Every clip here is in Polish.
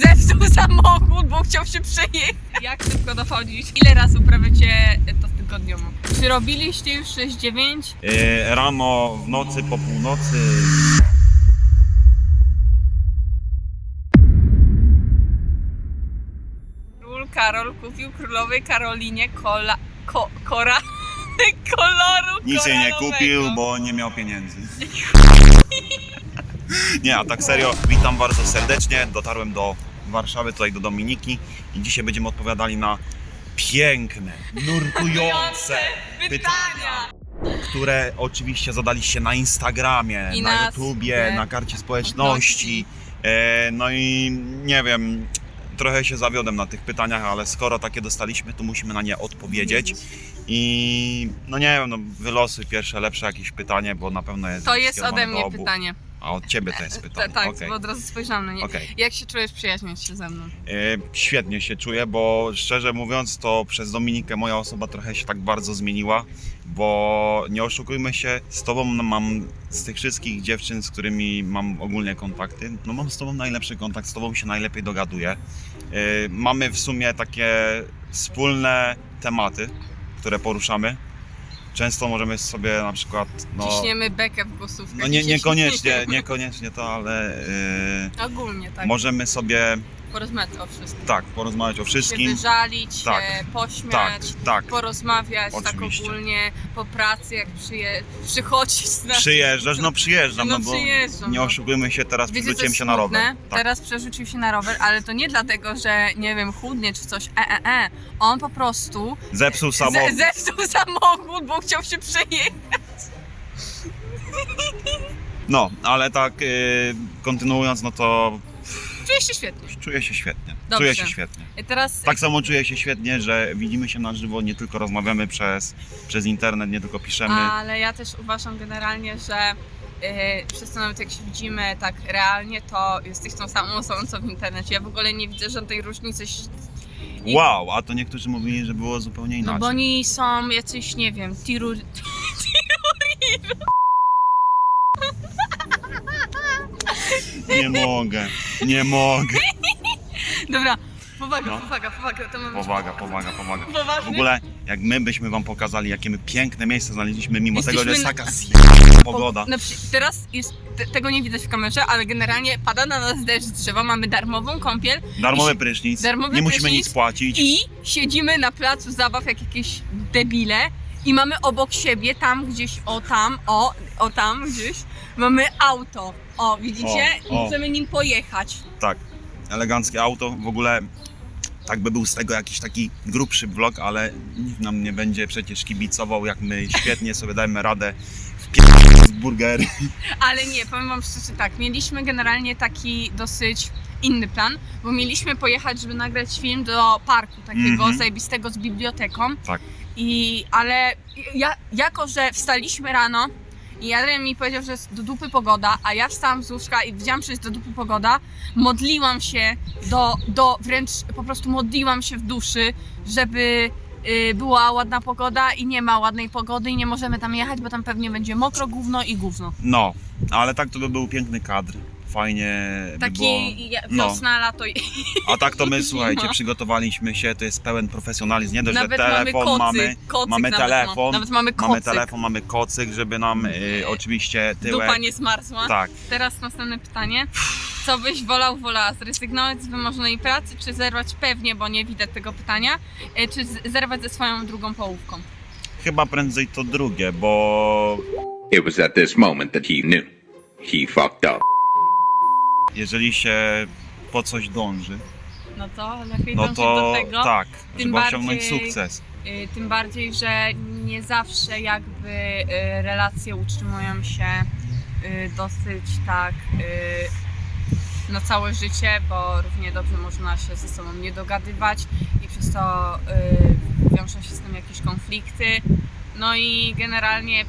Zepsuł samochód, bo chciał się przejechać. Jak szybko dochodzisz? Ile razy uprawiacie to tygodniowo? Czy robiliście już 6-9? E, Rano, w nocy, po północy. Król Karol kupił królowej Karolinie kola... Ko, kora... koloru Nic jej nie koralowego. kupił, bo nie miał pieniędzy. Nie, a tak serio, witam bardzo serdecznie. Dotarłem do Warszawy, tutaj do Dominiki i dzisiaj będziemy odpowiadali na piękne, nurtujące pytania, które oczywiście zadaliście na Instagramie, I na YouTubie, sp- na karcie społeczności. E, no i nie wiem, trochę się zawiodłem na tych pytaniach, ale skoro takie dostaliśmy, to musimy na nie odpowiedzieć. I no nie wiem, no wylosuj pierwsze lepsze jakieś pytanie, bo na pewno jest To jest ode mnie pytanie. A od ciebie to jest Ta, pytanie. tak, Okej. bo od razu spojrzałam na nie. Okej. Jak się czujesz przyjaźnić się ze mną? E, Świetnie się czuję, bo szczerze mówiąc, to przez Dominikę moja osoba trochę się tak bardzo zmieniła, bo nie oszukujmy się, z tobą mam z tych wszystkich dziewczyn, z którymi mam ogólnie kontakty, no mam z tobą najlepszy kontakt, z tobą się najlepiej dogaduję. E, Mamy w sumie takie wspólne tematy, które poruszamy. Często możemy sobie na przykład. No, Ciśniemy bekę w głosówkę. no nie, niekoniecznie, niekoniecznie to, ale e, Ogólnie tak. możemy sobie Porozmawiać o wszystkim. tak porozmawiać o Się wszystkim. wyżalić, Tak, się pośmiać. Tak, tak. porozmawiać Oczywiście. tak ogólnie po pracy, jak przyje... przychodzisz z nas. Przyjeżdżasz, no przyjeżdżam, No no, bo przyjeżdżam, nie no. oszukujmy się, teraz Wiecie, przerzuciłem się na rower. Tak. Teraz przerzucił się na rower, ale to nie dlatego, że nie wiem, chudnie czy coś. E, e, e. On po prostu Zepsuł samochód. ze, zepsuł samochód, bo chciał się przejechać. No, ale tak y, kontynuując, no to Czuję się świetnie. czuję się świetnie. Dobrze. Czuję się świetnie. I teraz Tak samo czuję się świetnie, że widzimy się na żywo, nie tylko rozmawiamy przez, przez internet, nie tylko piszemy. Ale ja też uważam generalnie, że yy, przez to nawet jak się widzimy tak realnie, to jesteś tą samą osobą co w internecie. Ja w ogóle nie widzę żadnej różnicy. i- Wow, a to niektórzy mówili, że było zupełnie No inaczej. bo oni są jacyś, nie wiem, tiru... Nie mogę, nie mogę. Dobra, powaga, No. powaga, powaga, to mamy... Powaga, powaga, powaga. W ogóle, jak my byśmy wam pokazali, jakie my piękne miejsce znaleźliśmy, mimo tego, że jest Jesteśmy taka pogoda. Na przy... Teraz jest, te, tego nie widać w kamerze, ale generalnie pada na nas deszcz z drzewa, mamy darmową kąpiel Darmowy prysznic, darmowy nie musimy prysznic nic płacić. i siedzimy na placu zabaw jak jakieś debile i mamy obok siebie, tam gdzieś, o tam, o, o tam gdzieś, mamy auto. O, widzicie? O, o. możemy nim pojechać. Tak, eleganckie auto. W ogóle tak by był z tego jakiś taki grubszy vlog, ale nikt nam nie będzie przecież kibicował, jak my świetnie sobie dajemy radę w burgery. Ale nie, powiem wam szczerze tak, mieliśmy generalnie taki dosyć inny plan, bo mieliśmy pojechać, żeby nagrać film do parku takiego Mhm. zajebistego z biblioteką. Tak. I, ale ja, jako, że wstaliśmy rano i Adrian mi powiedział, że jest do dupy pogoda, a ja wstałam z łóżka i widziałam, że jest do dupy pogoda, modliłam się do, do wręcz po prostu modliłam się w duszy, żeby y, była ładna pogoda i nie ma ładnej pogody i nie możemy tam jechać, bo tam pewnie będzie mokro, gówno i gówno. No, ale tak to by był piękny kadr. Fajnie by Taki było. ja- No. wiosna, lato i A tak to my, słuchajcie, Zima. przygotowaliśmy się, to jest pełen profesjonalizm. Nie dość, że nawet mamy telefon kocyk, mamy, kocyk mamy nawet telefon, Ma, nawet mamy kocyk. mamy telefon, mamy kocyk, żeby nam y, oczywiście tyłek... Dupa nie zmarzła. Tak, Teraz następne pytanie. Co byś wolał, wolała zrezygnować z wymarzonej pracy, czy zerwać pewnie, bo nie widać tego pytania, e, czy z- zerwać ze swoją drugą połówką? chyba prędzej to drugie, bo It was at this moment that he knew. He fucked up. Jeżeli się po coś dąży, No to lepiej no dążyć to do tego. tak, tym żeby osiągnąć bardziej- sukces. Y, Tym bardziej, że nie zawsze jakby y, relacje utrzymują się y, dosyć tak y, na całe życie, bo równie dobrze można się ze sobą nie dogadywać i przez to y, wiążą się z tym jakieś konflikty. No i generalnie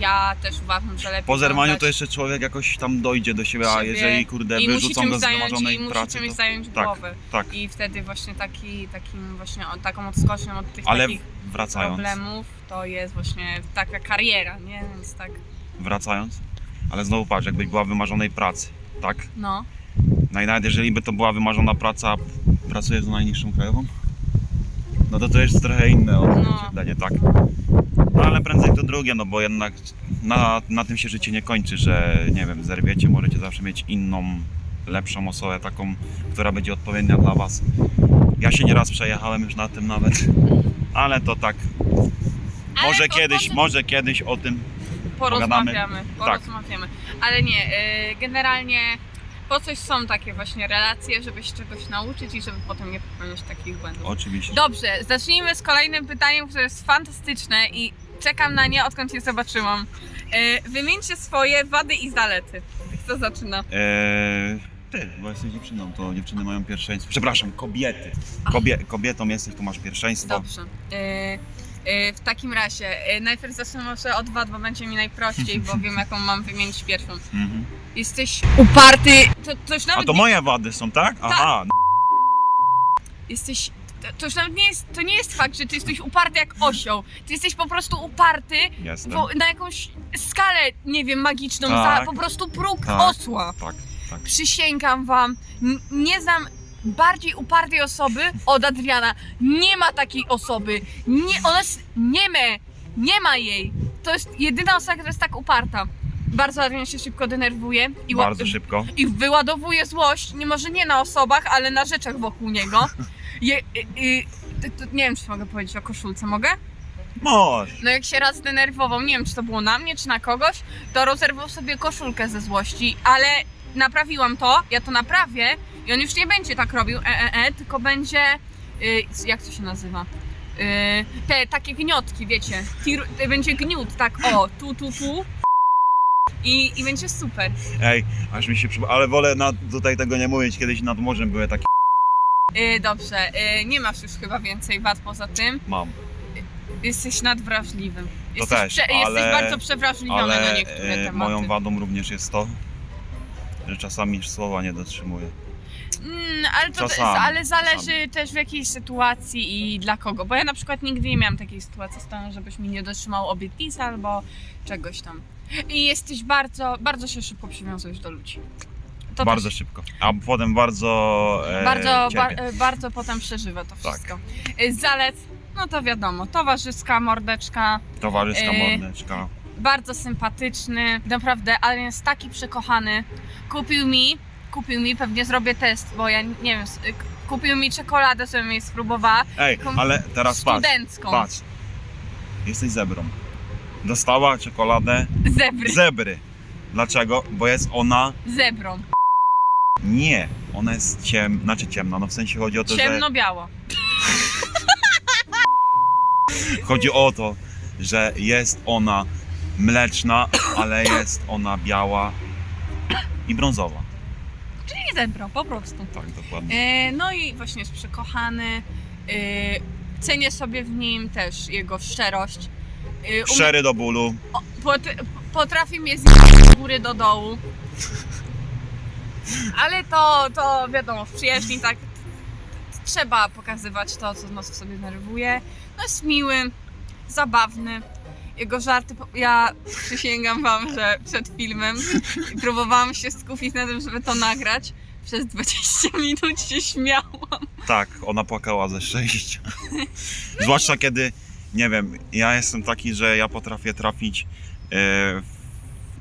ja też uważam, że lepiej Po zerwaniu to jeszcze człowiek jakoś tam dojdzie do siebie, a siebie jeżeli kurde i musi wyrzucą czymś go z zająć, i wymarzonej musi pracy, czymś to zająć tak, głowę. tak. I wtedy właśnie taki, takim właśnie, o, taką odskocznią od tych Ale takich wracając, problemów to jest właśnie taka kariera, nie? Więc tak, wracając, ale znowu patrz, jakbyś była w wymarzonej pracy, tak? no. No i nawet jeżeli by to była wymarzona praca, pracujesz za najniższą krajową? No to to jest trochę inne No. odzwierciedlenie, tak. No ale prędzej to drugie, no bo jednak na, na tym się życie nie kończy, że nie wiem, zerwiecie, możecie zawsze mieć inną, lepszą osobę, taką, która będzie odpowiednia dla was. Ja się nieraz przejechałem już na tym nawet, ale to tak, Ale może kiedyś, potem może kiedyś o tym porozmawiamy. Tak. porozmawiamy. Ale nie, y, generalnie po coś są takie właśnie relacje, żeby się czegoś nauczyć i żeby potem nie popełniać takich błędów. oczywiście. Dobrze, zacznijmy z kolejnym pytaniem, które jest fantastyczne i czekam na nie, odkąd je zobaczyłam. Y, Wymieńcie swoje wady i zalety. Kto zaczyna? Eee, ty, bo jesteś dziewczyną, to dziewczyny mają pierwszeństwo. Przepraszam, kobiety. Kobie, kobietą jesteś, to masz pierwszeństwo. Dobrze. Y, W takim razie, y, najpierw zacznę może od wad, bo będzie mi najprościej, bo wiem jaką mam wymienić pierwszą. Mhm. Jesteś uparty, to, to już A nawet to nie, moje wady są, tak? Aha, no, jesteś, to, to już nawet nie jest, to nie jest fakt, że ty jesteś uparty jak osioł. Ty jesteś po prostu uparty jestem. bo, na jakąś skalę, nie wiem, magiczną, Tak. za po prostu próg Tak. osła. Tak, tak. Przysięgam wam, n- nie znam bardziej upartej osoby od Adriana. Nie ma takiej osoby. Nie, ona jest, nie ma, nie ma jej. To jest jedyna osoba, która jest tak uparta. Bardzo Adrian się szybko denerwuje i, ła- Bardzo szybko. i wyładowuje złość, nie może nie na osobach, ale na rzeczach wokół niego. Je, y, y, to, to, nie wiem, czy mogę powiedzieć o koszulce, mogę? Możesz. No jak się raz zdenerwował, nie wiem czy to było na mnie, czy na kogoś, to rozerwał sobie koszulkę ze złości, ale naprawiłam to, ja to naprawię i on już nie będzie tak robił, e, e, tylko będzie, y, jak to się nazywa? Y, te takie gniotki, wiecie, Tir, y, będzie gniót, tak o, tu, tu, tu i, i będzie super. Ej, aż mi się przypomina, ale wolę tutaj tego nie mówić. Kiedyś nad morzem były takie. Y, dobrze, y, nie masz już chyba więcej wad poza tym, Mam. jesteś nadwrażliwym. Jesteś, też, jesteś ale- bardzo przewrażliwiony na Ale niektóre e, tematy. moją wadą również jest to, że czasami słowa nie dotrzymuję. Mm, ale to Czasami, ale zależy czasami. też w jakiej sytuacji i dla kogo. Bo ja na przykład nigdy nie miałam takiej sytuacji z tą, żebyś mi nie dotrzymał obietnicy albo czegoś tam. I jesteś bardzo, bardzo się szybko przywiązujesz do ludzi. To bardzo też szybko. A potem bardzo. E, bardzo, ba, cierpię. e, bardzo potem przeżywa to Tak. wszystko. Y, Zalet, no to wiadomo, towarzyska, mordeczka, Towarzyska e, mordeczka. bardzo sympatyczny, naprawdę, ale jest taki przekochany. Kupił mi, kupił mi, pewnie zrobię test, bo ja nie wiem, kupił mi czekoladę, żebym jej spróbowała, Ej, taką ale teraz patrz. studencką. Patrz. Jesteś zebrą. Dostała czekoladę Zebry, zebry. Dlaczego? Bo jest ona. zebrą, Nie. Ona jest ciem, znaczy ciemna. No w sensie chodzi o to, ciemno-biało. że. Chodzi o to, że jest ona mleczna, ale jest ona biała i brązowa. Zebrą, po prostu. Tak, dokładnie. E, no i właśnie jest przekochany, e, cenię sobie w nim też jego szczerość. E, umie- Szczery do bólu. o, pot, potrafi mnie zjeść z góry do dołu. Ale to, to wiadomo, w przyjaźni tak trzeba pokazywać to, co nas w sobie denerwuje. No jest miły, zabawny. Jego żarty, ja przysięgam wam, że przed filmem próbowałam się skupić na tym, żeby to nagrać. Przez 20 minut się śmiałam. Tak, ona płakała ze szczęścia. Zwłaszcza kiedy, nie wiem, ja jestem taki, że ja potrafię trafić e,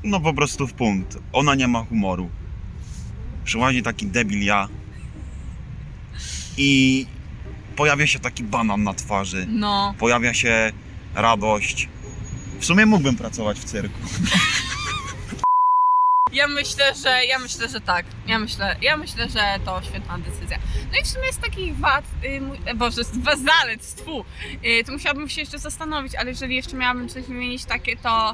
no po prostu w punkt. Ona nie ma humoru. Przychodzi taki debil ja i pojawia się taki banan na twarzy. No, Pojawia się radość. W sumie mógłbym pracować w cyrku. ja myślę, że ja myślę, że tak. Ja myślę, ja myślę, że to świetna decyzja. No i w sumie z takich wad, y, mój- e, boże, z z zalet, tfu, y, to musiałabym się jeszcze zastanowić, ale jeżeli jeszcze miałabym coś wymienić takie, to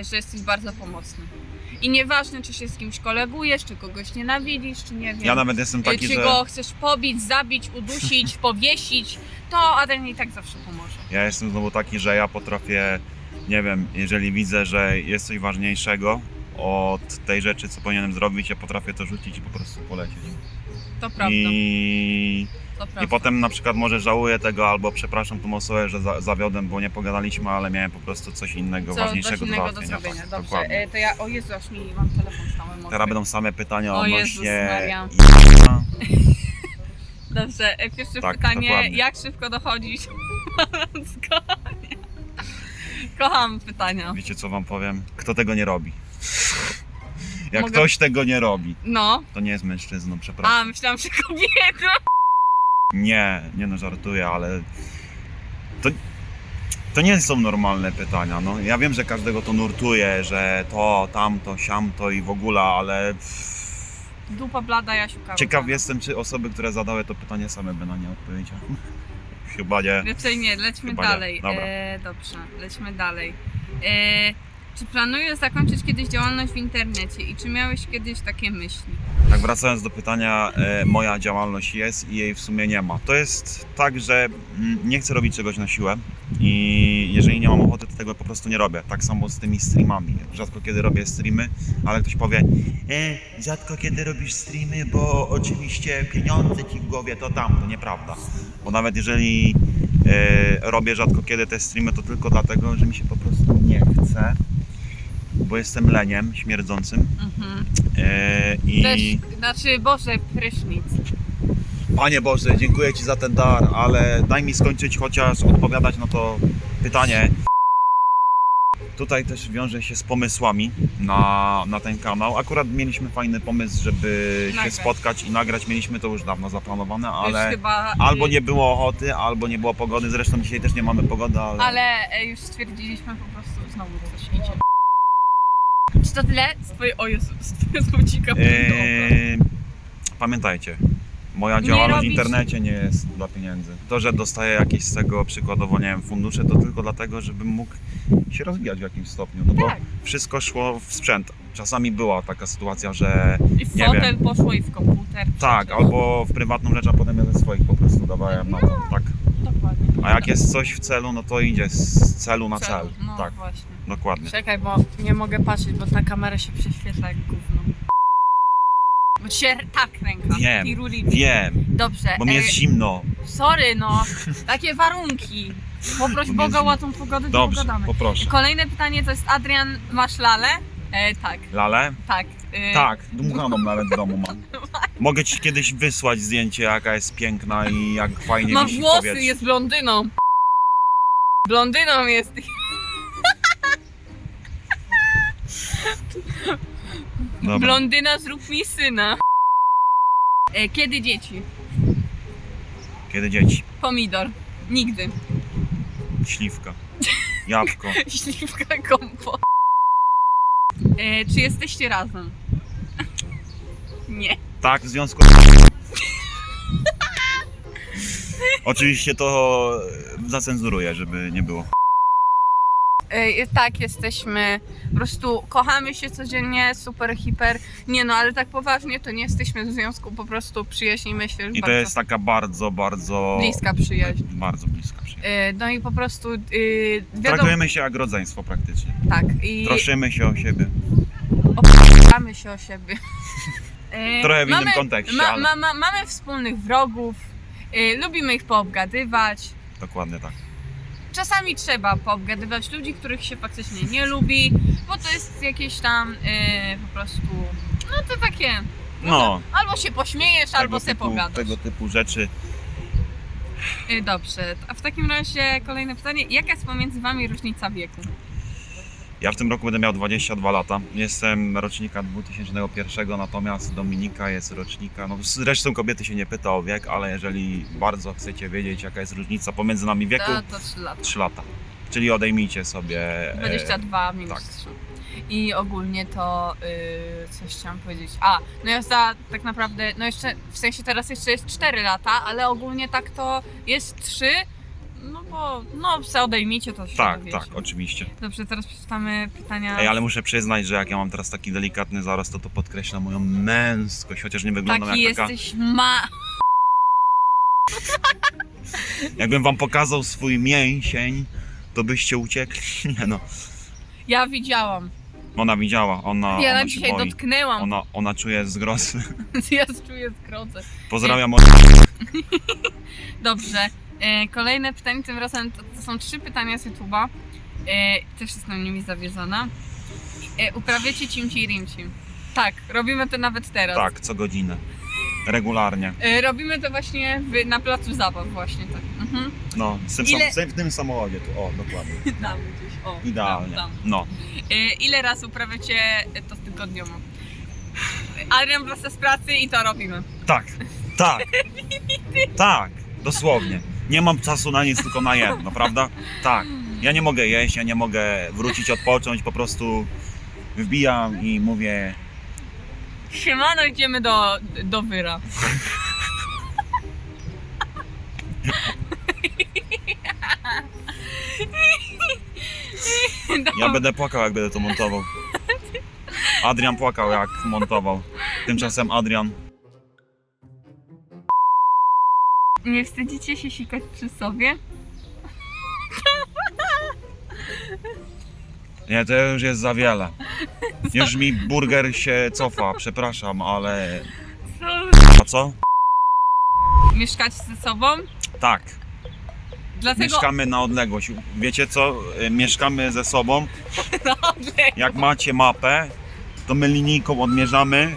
y, że jesteś bardzo pomocny. I nieważne, czy się z kimś kolegujesz, czy kogoś nienawidzisz, czy nie wiem. Ja nawet jestem y, taki, czy że go chcesz pobić, zabić, udusić, powiesić, to Adrian i tak zawsze pomoże. ja jestem znowu taki, że ja potrafię, nie wiem, jeżeli widzę, że jest coś ważniejszego od tej rzeczy, co powinienem zrobić, ja potrafię to rzucić i po prostu polecieć. To prawda, I to to prawda. I potem na przykład może żałuję tego, albo przepraszam tą osobę, że za, zawiodłem, bo nie pogadaliśmy, ale miałem po prostu coś innego, Co, ważniejszego coś innego do załatwienia. zrobienia. Tak, Dobrze, dokładnie. e, to ja, o Jezu, aż mi mam telefon mokry. Teraz będą same pytania O odnośnie... Dobrze, e, pierwsze Tak, pytanie, dokładnie. jak szybko dochodzisz? Kocham pytania. Wiecie co wam powiem? Kto tego nie robi? Jak Mogę- ktoś tego nie robi, No, to nie jest mężczyzną, przepraszam. a myślałam, że kobietą. Nie, nie no żartuję, ale to, to nie są normalne pytania. No, ja wiem, że każdego to nurtuje, że to, tamto, siamto i w ogóle, ale pff, Dupa blada, Jasiu Karuga. ciekaw jestem, czy osoby, które zadały to pytanie same by na nie odpowiedziały. Chyba nie. Raczej nie, lećmy Chyba nie. dalej. Dobra. E, dobrze, lećmy dalej. E, czy planujesz zakończyć kiedyś działalność w internecie i czy miałeś kiedyś takie myśli? Tak wracając do pytania, e, moja działalność jest i jej w sumie nie ma. To jest tak, że mm, nie chcę robić czegoś na siłę i jeżeli nie mam ochoty, to tego po prostu nie robię. Tak samo z tymi streamami. Rzadko kiedy robię streamy, ale ktoś powie, e, rzadko kiedy robisz streamy, bo oczywiście pieniądze ci w głowie to tam. To nieprawda. Bo nawet jeżeli e, robię rzadko kiedy te streamy, to tylko dlatego, że mi się po prostu nie chce. Bo jestem leniem śmierdzącym Mhm. e, i... Też, znaczy, Boże, prysznic. Panie Boże, dziękuję Ci za ten dar, ale daj mi skończyć chociaż odpowiadać na to pytanie. Tutaj też wiąże się z pomysłami na, na ten kanał. Akurat mieliśmy fajny pomysł, żeby się Nagrać. spotkać i nagrać. Mieliśmy to już dawno zaplanowane, ale chyba, albo y, nie było ochoty, albo nie było pogody. Zresztą dzisiaj też nie mamy pogody, ale... Ale e, już stwierdziliśmy po prostu, znowu coś idzie. To tyle? Z twojej, o Jezu, z twojego słowcika Eee, pamiętajcie, moja Nie działalność w internecie nie jest dla pieniędzy. To, że dostaję jakieś z tego przykładowo, nie wiem, fundusze, to tylko dlatego, żebym mógł się rozwijać w jakimś stopniu. No bo Tak. wszystko szło w sprzęt. Czasami była taka sytuacja, że I w nie fotel poszło i w komputer. tak, przecież. albo w prywatną rzecz, a potem ja ze swoich po prostu dawałem na to. Tak. Dokładnie. A jak jest coś w celu, no to idzie z celu na cel. No Tak, właśnie. Dokładnie. Czekaj, bo nie mogę patrzeć, bo ta kamera się prześwietla jak gówno. Bo ci się tak ręka. Wiem. Wiem, Dobrze. bo mi e, jest zimno. Sorry, no. Takie warunki. Poproś Bo mi Boga o zimno. pogodę, to Dobrze, pogadamy. poproszę. Kolejne pytanie to jest Adrian, masz lalę? E, tak, Lale? tak. E, Tak, dmuchaną nawet w domu mam. Mogę ci kiedyś wysłać zdjęcie, jaka jest piękna i jak fajnie Ma wisi w włosy, powietrzu. jest blondyną. Blondyną jest. Dobra. Blondyna, zrób mi syna. E, kiedy dzieci? Kiedy dzieci? Pomidor. Nigdy. Śliwka. Jabłko. Śliwka kompot. E, czy jesteście razem? Nie. Tak, w związku Oczywiście to zacenzuruję, żeby nie było. Tak, jesteśmy. Po prostu kochamy się codziennie, super, hiper. Nie no, ale tak poważnie to nie jesteśmy w związku, po prostu przyjaźnimy się I to bardzo. jest taka bardzo, bardzo... Bliska przyjaźń. Bardzo bliska przyjaźń. No i po prostu e, wiadomo, Traktujemy się jak rodzeństwo praktycznie. tak. I Troszymy się o siebie. opieramy się o siebie. Trochę w innym kontekście, ma, ale- ma, ma, mamy wspólnych wrogów, e, lubimy ich poobgadywać. Dokładnie tak. Czasami trzeba poobgadywać ludzi, których się faktycznie nie lubi, bo to jest jakieś tam e, po prostu, no to takie, No, albo się pośmiejesz, albo se typu, pogadasz. tego typu rzeczy. E, dobrze, a w takim razie kolejne pytanie, jaka jest pomiędzy wami różnica wieku? Ja w tym roku będę miał 22 lata. Jestem rocznika 2001, natomiast Dominika jest rocznika. No, zresztą kobiety się nie pyta o wiek, ale jeżeli bardzo chcecie wiedzieć, jaka jest różnica pomiędzy nami wieku, To, to 3 lata. 3 lata. Czyli odejmijcie sobie. e, 22 minus tak. 3. I ogólnie to yy, coś chciałam powiedzieć. A, no ja za tak naprawdę, no jeszcze w sensie teraz jeszcze jest 4 lata, ale ogólnie tak to jest 3. No bo, no se odejmijcie to się Tak, dowiecie. tak, oczywiście. Dobrze, teraz przeczytamy pytania. Ej, ale muszę przyznać, że jak ja mam teraz taki delikatny zaraz, to to podkreśla moją męskość, chociaż nie wyglądam Taki jak taka. jesteś ma... Jakbym wam pokazał swój mięsień, to byście uciekli. Nie no. Ja widziałam. Ona widziała, ona, ja ona na się dzisiaj boi. dotknęłam. Ona, ona czuje zgrozę. Ja czuję zgrodzę. Pozdrawiam. Dobrze. E, kolejne pytanie, tym razem to, to są trzy pytania z YouTube'a. E, też jestem nimi zawiedzona. E, uprawiacie cimci i rimci. Tak, robimy to nawet teraz. Tak, co godzinę. Regularnie. Robimy to właśnie w, na placu zabaw właśnie tak. Mhm. No, w tym, Ile- sam, w tym samochodzie tu, o, dokładnie. Tam gdzieś, o. Idealnie. Tam, tam. No. Ile razy uprawiacie to tygodniowo? Adrian wraca z pracy i to robimy. Tak, tak, tak, dosłownie. Nie mam czasu na nic, tylko na jedno, prawda? Tak. Ja nie mogę jeść, ja nie mogę wrócić, odpocząć, po prostu wbijam i mówię, Siemano, idziemy do, do wyra. ja będę płakał, jak będę to montował. Adrian płakał, jak montował. Tymczasem Adrian, Nie wstydzicie się sikać przy sobie? nie, to już jest za wiele. Już mi burger się cofa, przepraszam, ale... A co? Mieszkać ze sobą? Tak. Dlatego... Mieszkamy na odległość. Wiecie co? Y, Mieszkamy ze sobą. Dobrze. Jak macie mapę, to my linijką odmierzamy.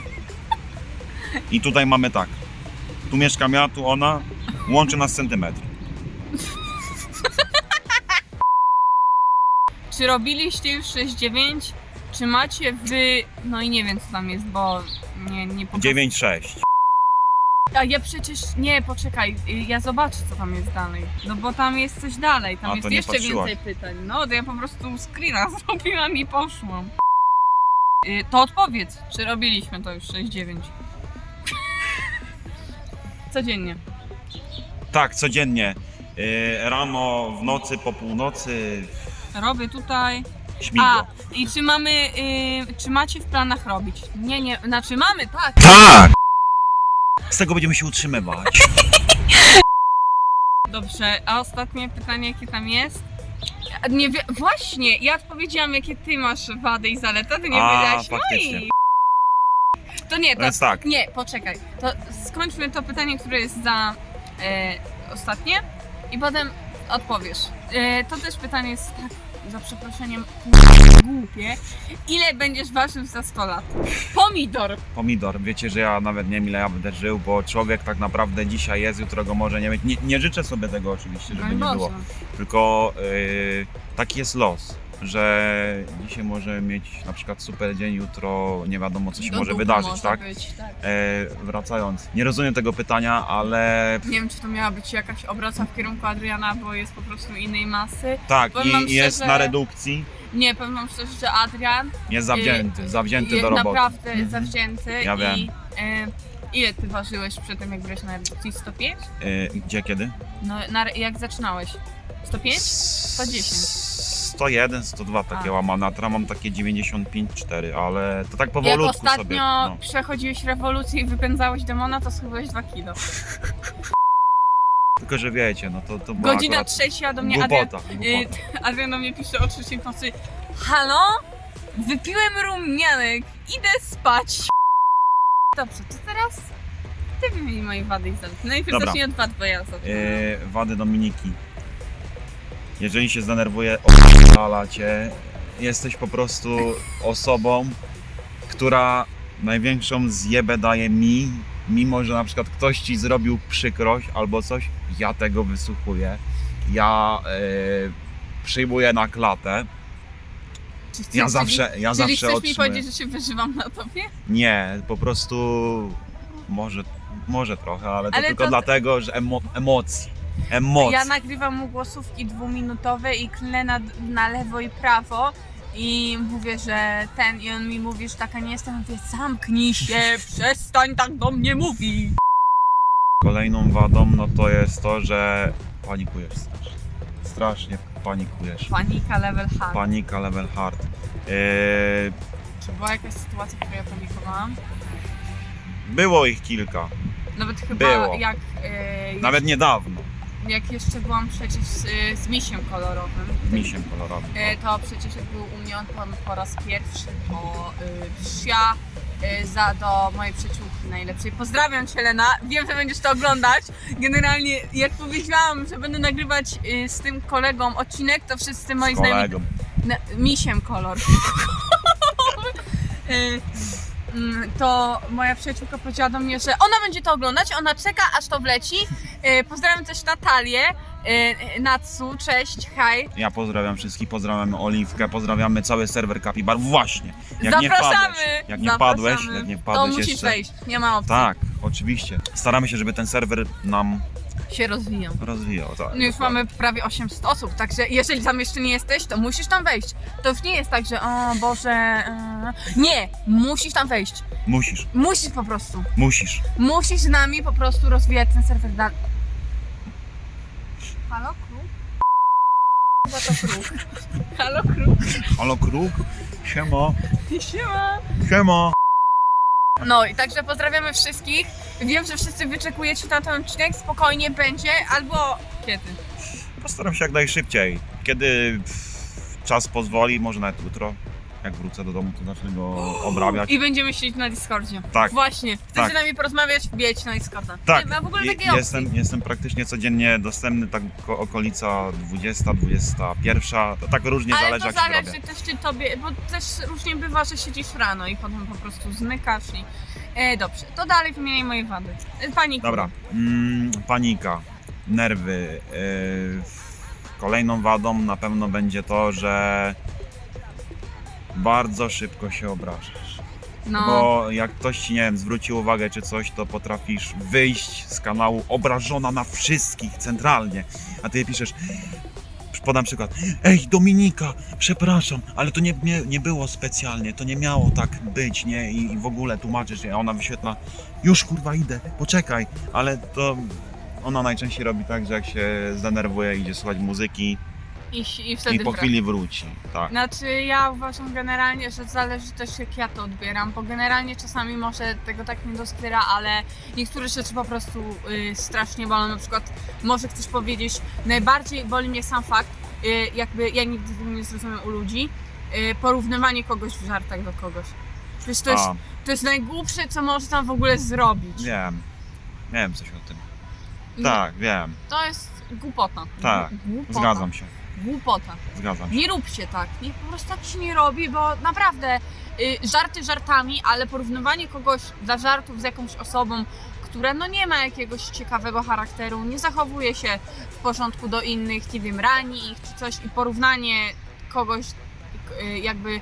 I tutaj mamy tak. Tu mieszkam ja, tu ona. Łączy nas centymetr. Czy robiliście już 6-9? Czy macie wy... No i nie wiem co tam jest, bo nie, nie pokazuję. 9-6. A ja przecież... Nie, poczekaj, y, ja zobaczę co tam jest dalej. No bo tam jest coś dalej, tam A, to jest nie jeszcze patrzyłaś. więcej pytań. No to ja po prostu screena zrobiłam i poszłam. Y, To odpowiedz, czy robiliśmy to już 6-9? Codziennie. Tak, codziennie. Y, Rano, w nocy, po północy. Robię tutaj. Śmigło. A, i czy mamy, y, czy macie w planach robić? Nie, nie, znaczy mamy, tak. Tak! Z tego będziemy się utrzymywać. Dobrze, a ostatnie pytanie, jakie tam jest? A Nie wie, właśnie, ja odpowiedziałam, jakie ty masz wady i zalety, a ty nie A, powiedziałaś faktycznie. moich. To nie, to, Więc tak. nie, poczekaj, to skończmy to pytanie, które jest za e, ostatnie i potem odpowiesz. E, to też pytanie jest tak, za przeproszeniem, głupie. Ile będziesz ważył za 100 lat? Pomidor. Pomidor. Wiecie, że ja nawet nie wiem ile ja będę żył, bo człowiek tak naprawdę dzisiaj jest, jutro go może nie mieć. Nie, nie życzę sobie tego oczywiście, żeby nie było. Tylko yy, taki jest los, że dzisiaj możemy mieć na przykład super dzień, jutro nie wiadomo co się Do może dupy wydarzyć, może tak? Być, tak. E, wracając, nie rozumiem tego pytania, ale Nie wiem, czy to miała być jakaś obroca w kierunku Adriana, bo jest po prostu innej masy. tak, Powiem wam i, i jest szczerze- na redukcji, Nie, powiem wam szczerze, że Adrian jest zawzięty, zawzięty do roboty. Naprawdę Mhm. zawzięty Ja i wiem. y, ile ty ważyłeś przy tym, jak byłeś na redukcji? 105? E, gdzie, kiedy? No, na, jak zaczynałeś? 105? 110. 101, 102 takie A. łamane, a teraz mam takie 95,4, ale to tak Jak powolutku ostatnio sobie. No. przechodziłeś rewolucję i wypędzałeś demona, to schudłeś 2 kilo. Tylko, że wiecie, no to, to była Godzina akurat trzecia do mnie Adrian, głupota, y, głupota. Adrian do mnie pisze o trzeciej w nocy Halo? Wypiłem rumianek, idę spać. Dobrze, to teraz ty wymień moje wady i zalety. Najpierw Dobra. zacznij od wad, bo ja zacznę. E, wady Dominiki. Jeżeli się zdenerwuje, o cię. Jesteś po prostu osobą, która największą zjebę daje mi, mimo że na przykład ktoś ci zrobił przykrość albo coś, ja tego wysłuchuję. Ja e, przyjmuję na klatę. Chcesz- Ja zawsze, ja Czyli zawsze chcesz mi otrzymuję. powiedzieć, że się wyżywam na tobie? Nie, po prostu może, może trochę, ale to Ale tylko to- dlatego, że emo, emocji. Emocji. Ja nagrywam mu głosówki dwuminutowe i klnę na, na lewo i prawo i mówię, że ten i on mi mówi, że taka nie jestem, mówię zamknij się, przestań tak do mnie mówić. Kolejną wadą no to jest to, że panikujesz strasznie. Strasznie panikujesz. Panika level hard. Panika level hard. Yy, Czy była jakaś sytuacja, w której ja panikowałam? było ich kilka. Nawet chyba Było. jak, e, Nawet niedawno. Jak jeszcze byłam przecież z, z misiem kolorowym. Misiem kolorowym. E, to przecież jak był u mnie on po, po raz pierwszy, to y, y, za, do mojej przyjaciółki najlepszej. Pozdrawiam Cię Lena, wiem, że będziesz to oglądać. Generalnie jak powiedziałam, że będę nagrywać y, z tym kolegą odcinek, to wszyscy moi Z znajomi... kolegą. Na, misiem kolor. Y, mm, to moja przyjaciółka powiedziała do mnie, że ona będzie to oglądać, ona czeka aż to wleci. Y, Pozdrawiam też Natalię, y, Natsu, cześć, hej. Ja pozdrawiam wszystkich, pozdrawiamy Oliwkę, pozdrawiamy cały serwer Kapibar. Właśnie! Jak nie Zapraszamy! wpadłeś, jak nie wpadłeś, jak nie To wpadłeś musisz jeszcze. wejść, nie ma opcji. Tak, oczywiście. Staramy się, żeby ten serwer nam Się rozwijam. rozwijał. Tak, No już dokładnie. mamy prawie 800 osób, także jeżeli tam jeszcze nie jesteś, to musisz tam wejść. To już nie jest tak, że o Boże... Yy... Nie, musisz tam wejść. Musisz, Musisz po prostu. musisz. Musisz z nami po prostu rozwijać ten serwer dalej. Halo, kruk? Chyba to kruk. Halo, kruk. Halo Kruk, siema, Siema. siema. No i także pozdrawiamy wszystkich. Wiem, że wszyscy wyczekujecie na ten odcinek. Spokojnie będzie, albo kiedy? Postaram się jak najszybciej. Kiedy czas pozwoli, może nawet jutro. Jak wrócę do domu, to zacznę go obrabiać. I będziemy siedzieć na Discordzie. Tak. Właśnie. Chcecie Tak. z nami porozmawiać? Wbijać na Discorda. Tak, Nie ma w ogóle je- takiej opcji. jestem, jestem praktycznie codziennie dostępny, tak ko- okolica 20, 21. To tak różnie Ale zależy to jak się zależy robię. też czy tobie, bo też różnie bywa, że siedzisz rano i potem po prostu zmykasz i... E, dobrze, to dalej wymieniaj moje wady. E, Pani Dobra, mm, panika, nerwy. Yy, kolejną wadą na pewno będzie to, że bardzo szybko się obrażasz. no, Bo jak ktoś ci, nie wiem, zwróci uwagę czy coś, to potrafisz wyjść z kanału obrażona na wszystkich centralnie. A ty piszesz, podam przykład, ej Dominika, przepraszam, ale to nie, nie, nie było specjalnie, to nie miało tak być, nie? I, i w ogóle tłumaczysz, a ona wyświetla, już kurwa idę, poczekaj, ale to ona najczęściej robi tak, że jak się zdenerwuje, idzie słuchać muzyki i, i wtedy i po wraca. chwili wróci, tak. Znaczy ja uważam generalnie, że zależy też jak ja to odbieram, bo generalnie czasami może tego tak nie doskwiera, ale niektóre rzeczy po prostu y, strasznie bolą. Na przykład może chcesz powiedzieć, najbardziej boli mnie sam fakt, y, jakby ja nigdy tego nie zrozumiem u ludzi, y, porównywanie kogoś w żartach do kogoś. Przecież to jest, A, to jest najgłupsze, co można w ogóle zrobić. wiem, wiem coś o tym. I Tak, wiem, To jest głupota. Tak, Głupota. zgadzam się, Głupota. zgadzam się. Nie róbcie tak, niech po prostu tak się nie robi, bo naprawdę y, żarty żartami, ale porównywanie kogoś dla żartów z jakąś osobą, która no nie ma jakiegoś ciekawego charakteru, nie zachowuje się w porządku do innych, nie wiem, rani ich czy coś i porównanie kogoś y, jakby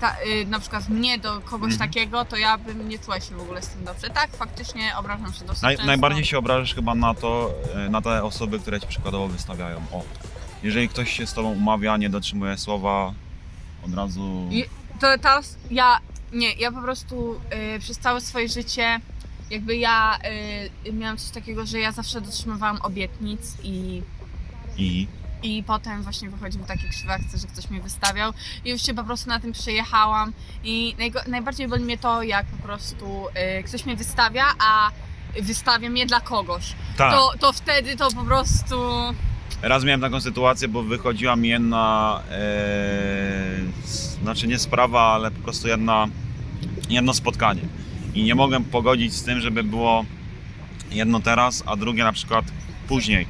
ta, y, na przykład mnie do kogoś Mhm. takiego, to ja bym nie czuła się w ogóle z tym dobrze. Tak, faktycznie obrażam się dosyć Naj, często. najbardziej się obrażasz chyba na to, e, na te osoby, które ci przykładowo wystawiają. O, jeżeli ktoś się z tobą umawia, nie dotrzymuje słowa, od razu. I- To ta, os- ja, nie, ja po prostu y, przez całe swoje życie jakby ja y, miałam coś takiego, że ja zawsze dotrzymywałam obietnic i, I i potem właśnie wychodziły takie krzywe akcje, że ktoś mnie wystawiał i już się po prostu na tym przejechałam i najgo, najbardziej boli mnie to, jak po prostu y, ktoś mnie wystawia, a wystawia mnie dla kogoś. tak, To, to wtedy to po prostu... raz miałem taką sytuację, bo wychodziła mi jedna, e, znaczy nie sprawa, ale po prostu jedna, jedno spotkanie. I nie mogłem pogodzić z tym, żeby było jedno teraz, a drugie na przykład później.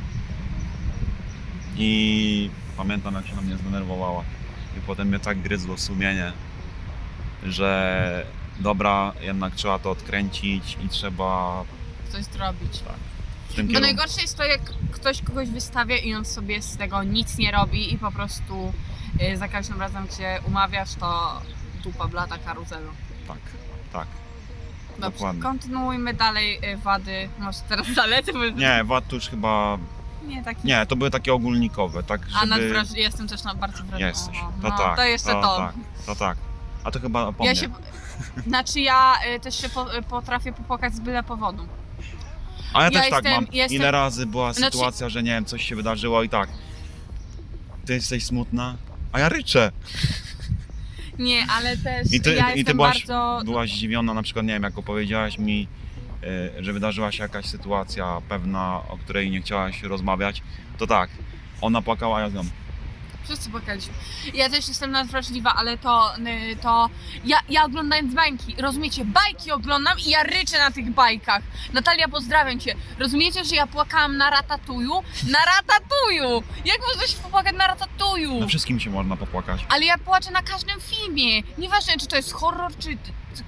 I pamiętam, jak się na mnie zdenerwowała. I potem mnie tak gryzło sumienie, że dobra, jednak trzeba to odkręcić i trzeba coś zrobić. W tym Bo kierunku. najgorsze jest to, jak ktoś kogoś wystawia i on sobie z tego nic nie robi i po prostu y, za każdym razem cię umawiasz, to dupa blata karuzelu. Tak, tak. Dobrze, Dokładnie. kontynuujmy dalej y, wady. Może teraz zalety? Bo... Nie, Wad to już chyba. Nie, taki... Nie, to były takie ogólnikowe, tak? A Żeby... nadwraż... jestem też na bardzo wrażliwa. Jesteś. To no, tak. To jeszcze to. to. Tak, to tak. A to chyba po Ja mnie. się... Znaczy ja y, też się po, y, potrafię popłakać z byle powodu. A ja, ja też tak jestem- mam. jestem- Ile razy była Znaczy- sytuacja, że nie wiem, coś się wydarzyło i tak. Ty jesteś smutna, a ja ryczę. Nie, ale też I ty, ja i ty jestem byłaś, bardzo... byłaś zdziwiona, na przykład, nie wiem, jak opowiedziałaś mi, e, że wydarzyła się jakaś sytuacja pewna, o której nie chciałaś rozmawiać, to tak, ona płakała, a ja z nią. Wszyscy płakaliśmy. Ja też jestem nadwrażliwa, ale to, y, to ja, ja oglądając bajki, rozumiecie, bajki oglądam i ja ryczę na tych bajkach. Natalia, pozdrawiam cię. Rozumiecie, że ja płakałam na ratatuju? Na ratatuju! Jak można się popłakać na ratatuju? Na wszystkim się można popłakać. Ale ja płaczę na każdym filmie. Nieważne, czy to jest horror, czy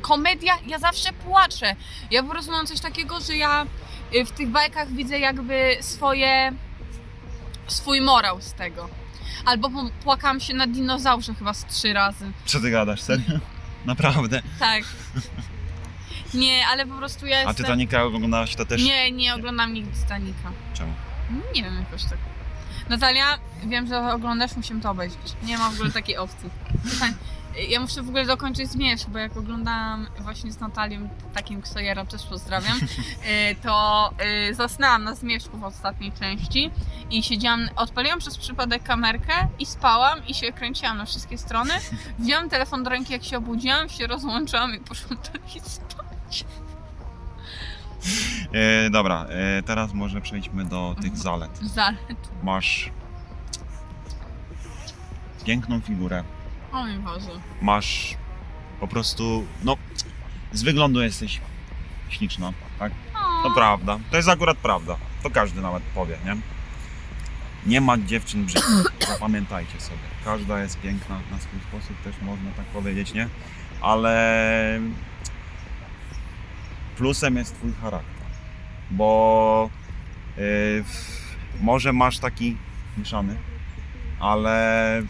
komedia, ja zawsze płaczę. Ja po prostu mam coś takiego, że ja y, w tych bajkach widzę jakby swoje. swój morał z tego. Albo płakałam się na dinozaurze chyba z trzy razy. Co ty gadasz, serio? Naprawdę. Tak. Nie, ale po prostu ja A jestem... Titanica oglądałaś to też? Nie, nie oglądam nigdy Titanica. Czemu? Nie wiem, jakoś tak. Natalia, wiem, że oglądasz, musimy to obejrzeć. Nie ma w ogóle takiej opcji. Ja muszę w ogóle dokończyć zmierzch, bo jak oglądałam właśnie z Natalią, takim Ksojera też pozdrawiam, y, to y, zasnęłam na zmierzchu w ostatniej części i siedziałam, odpaliłam przez przypadek kamerkę i spałam i się kręciłam na wszystkie strony. Wziąłam telefon do ręki, jak się obudziłam, się rozłączyłam i poszłam dalej spać. E, dobra, e, teraz może przejdźmy do tych zalet. Zalet. Masz piękną figurę, Boże. masz po prostu, no, z wyglądu jesteś śliczna, tak? O. To prawda, to jest akurat prawda, to każdy nawet powie, nie? Nie ma dziewczyn brzydkich, zapamiętajcie sobie. Każda jest piękna na swój sposób, też można tak powiedzieć, nie? Ale plusem jest twój charakter, bo yy, może masz taki mieszany, ale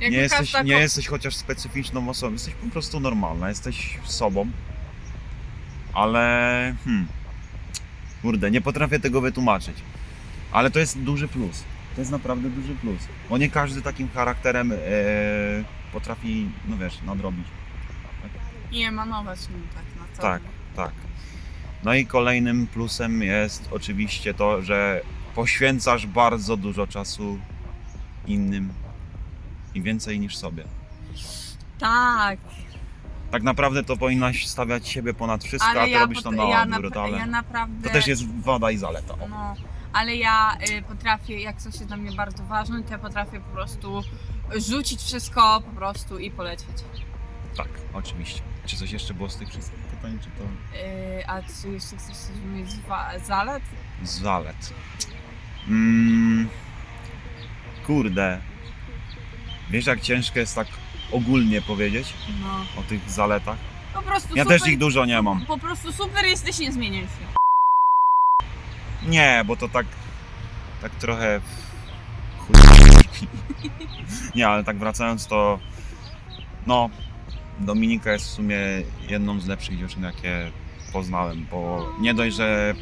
Jakby nie jesteś, każda nie jesteś chociaż specyficzną osobą, jesteś po prostu normalna, jesteś sobą, ale hmm, kurde, nie potrafię tego wytłumaczyć, ale to jest duży plus, to jest naprawdę duży plus, bo nie każdy takim charakterem e, potrafi, no wiesz, nadrobić. I emanować nim tak na co. Tak, tak. No i kolejnym plusem jest oczywiście to, że poświęcasz bardzo dużo czasu innym i więcej niż sobie. Tak, Tak naprawdę to powinnaś stawiać siebie ponad wszystko, a ale ty ja, robisz pot- to na ja, odwrót, napra- ale ja naprawdę... to też jest wada i zaleta. O. No, ale ja y, potrafię, jak coś jest dla mnie bardzo ważne, to ja potrafię po prostu rzucić wszystko po prostu i polecieć. Tak, oczywiście. Czy coś jeszcze było z tych wszystkich pytań, czy to Y, a czy jeszcze chcesz coś wymienić z wa- zalet? zalet? Mm, kurde. Wiesz jak ciężko jest tak ogólnie powiedzieć No. o tych zaletach? Po prostu Ja super, też ich dużo nie mam. Po prostu super jesteś, nie zmieniaj się. Nie, bo to tak tak trochę chuj. Nie, ale tak wracając to no Dominika jest w sumie jedną z lepszych dziewczyn jakie poznałem, bo nie dość, że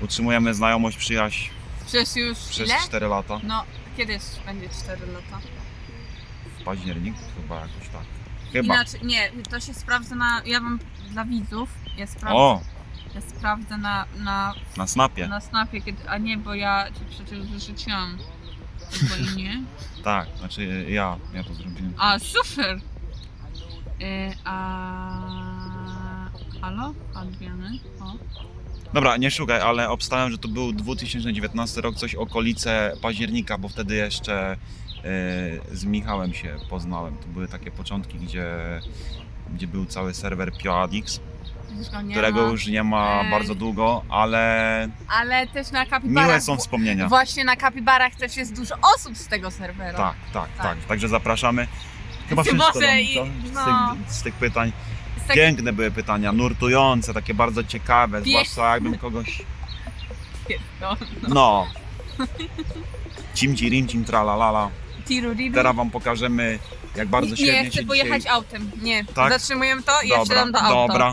utrzymujemy znajomość, przyjaźń Przez już przez ile? 4 lata. No, kiedy będzie 4 lata? W październik chyba jakoś tak. Chyba. Inaczej, nie, to się sprawdza na, ja wam dla widzów, ja sprawdzę, O, ja sprawdzę na, na na snapie. Na snapie, kiedy, a nie, bo ja ci przecież wyrzuciłam. Albo i nie. Tak, znaczy ja, ja to zrobiłem. A, super! Y, a... Halo? Adriany? O. Dobra, nie szukaj, ale obstałem, że to był 2019 rok, coś okolice października, bo wtedy jeszcze e, z Michałem się poznałem. To były takie początki, gdzie, gdzie był cały serwer PioAdix, którego ma. już nie ma Ej. bardzo długo, ale Ale też na kapibarach. miłe są wspomnienia. Właśnie na kapibarach też jest dużo osób z tego serwera. Tak, tak, Tak. tak. Także zapraszamy. Chyba Ty wszystko i- co? z, no. tych, z tych pytań tak Piękne były pytania, nurtujące, takie bardzo ciekawe, zwłaszcza jakbym kogoś... no. No. Cim ci rim cim tra Teraz wam pokażemy, jak bardzo nie, świetnie nie chcę się pojechać autem. Nie. Tak? Zatrzymujemy to i ja wsiadam do auta. Dobra.